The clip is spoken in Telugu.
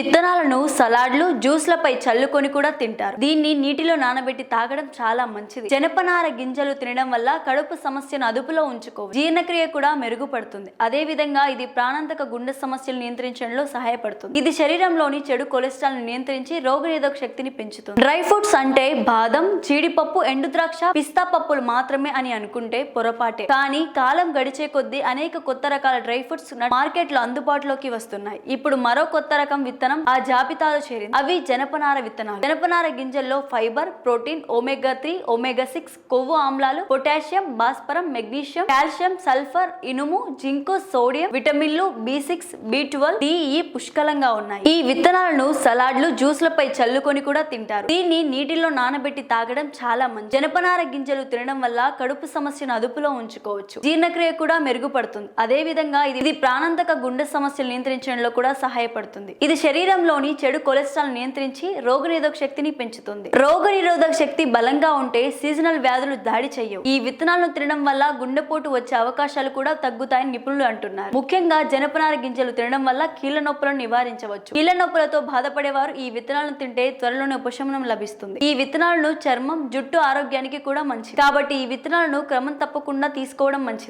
విత్తనాలను సలాడ్లు జ్యూస్లపై చల్లుకొని కూడా తింటారు. దీన్ని నీటిలో నానబెట్టి తాగడం చాలా మంచిది. జనపనార గింజలు తినడం వల్ల కడుపు సమస్యను అదుపులో ఉంచుకో జీర్ణక్రియ కూడా మెరుగుపడుతుంది. అదే విధంగా ఇది ప్రాణాంతక గుండె సమస్యలు నియంత్రించడంలో సహాయపడుతుంది. ఇది శరీరంలోని చెడు కొలెస్ట్రాల్ని నియంత్రించి రోగనిరోధక శక్తిని పెంచుతుంది. డ్రై ఫ్రూట్స్ అంటే బాదం జీడిపప్పు ఎండుద్రాక్ష పిస్తా పప్పులు మాత్రమే అని అనుకుంటే పొరపాటే. కానీ కాలం గడిచే కొద్దీ అనేక కొత్త రకాల డ్రై ఫ్రూట్స్ మార్కెట్లో అందుబాటులోకి వస్తున్నాయి. ఇప్పుడు మరో కొత్త రకం విత్తనం ఆ జాబితాలో చేరింది. అవి జనపనార విత్తనాలు. జనపనార గింజల్లో fibre protein omega three omega six కొవ్వు ఆమ్లాలు పొటాషియం భాస్వరం మెగ్నీషియం కాల్షియం సల్ఫర్ ఇనుము జింకు సోడియం విటమిన్లు B six B twelve D పుష్కలంగా ఉన్నాయి. ఈ విత్తనాలను సలాడ్లు జ్యూస్లపై చల్లుకొని కూడా తింటారు. దీన్ని నీటిలో నానబెట్టి తాగడం చాలా మంచి జనపనార గింజలు తినడం వల్ల కడుపు సమస్యను అదుపులో ఉంచుకోవచ్చు. జీర్ణక్రియ కూడా మెరుగుపడుతుంది. అదే విధంగా ఇది ఇది ప్రాణాంతక గుండె సమస్యలు నియంత్రించడంలో కూడా సహాయపడుతుంది. ఇది శరీరంలోని చెడు కొలెస్ట్రాల్ నియంత్రించి రోగనిరోధక శక్తిని పెంచుతుంది. రోగనిరోధక శక్తి బలంగా ఉంటే సీజనల్ వ్యాధులు దాడి చేయవు ఈ విత్తనాలను తినడం వల్ల గుండెపోటు వచ్చే అవకాశాలు కూడా తగ్గుతాయని నిపుణులు అంటున్నారు. ముఖ్యంగా జనపనార గింజలు తినడం వల్ల కీళ్ళ నొప్పులను నివారించవచ్చు. కీళ్ళ నొప్పులతో బాధపడేవారు ఈ విత్తనాలను తింటే త్వరలోనే ఉపశమనం లభిస్తుంది. ఈ విత్తనాలను చర్మం జుట్టు ఆరోగ్యానికి కూడా మంచిది. కాబట్టి ఈ విత్తనాలను క్రమం తప్పకుండా తీసుకోవడం మంచిది.